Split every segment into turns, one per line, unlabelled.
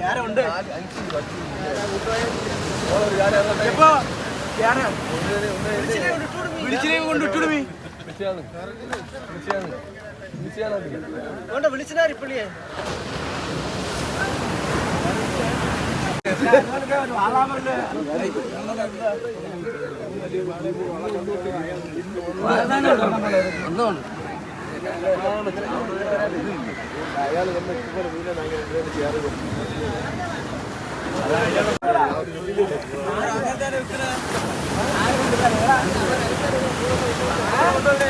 யாருண்டு
எப்போ
யாரு
വിളിച്ചിനെ കൊണ്ട് ഇട്ടിടുമി
വിളിച്ചാണ് വിളിച്ചാണ്
വിളിച്ചാണ് വിളിച്ചിനാ ഇപ്പള്ളിയെ
ഒന്നുണ്ട്
അയാൾ തന്നെ ഇഷ്ടപോലെ വീട്ടിൽ ഭയങ്കര ചേർന്ന്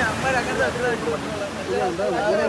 അമ്മ അങ്ങനെ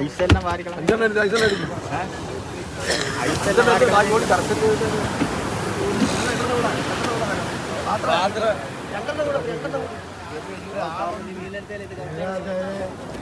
ഐസെല്ലാം വാരിക്കണം ഐസെല്ലാം
ഐസെല്ലാം
ഐസെല്ലാം വാരിക്കോടി
കറക്റ്റ് പാത്രം.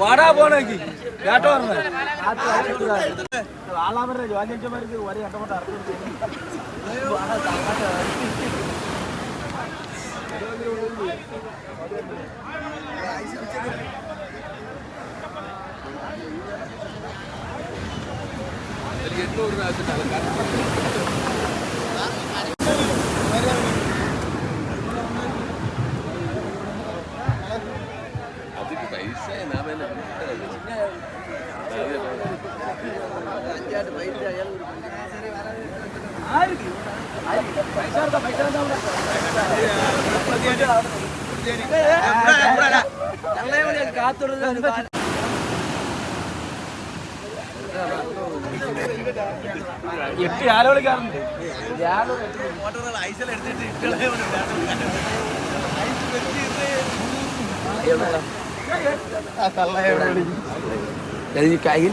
വാടാ പോണേക്ക് കേട്ടോ ആളാമരുടെ ജോലിയന്മാർക്ക് ഒരേ അക്കമോട്ട്
എണ്ണൂറ് പ്രാവശ്യം
വൃത്തിയായിട്ട് വൈറ്റ്
അയാൾ
ഒരു ഞങ്ങളെ കാത്തുള്ളത്
എട്ട്
ആല വിളിക്കാറുണ്ട് കയ്യിൽ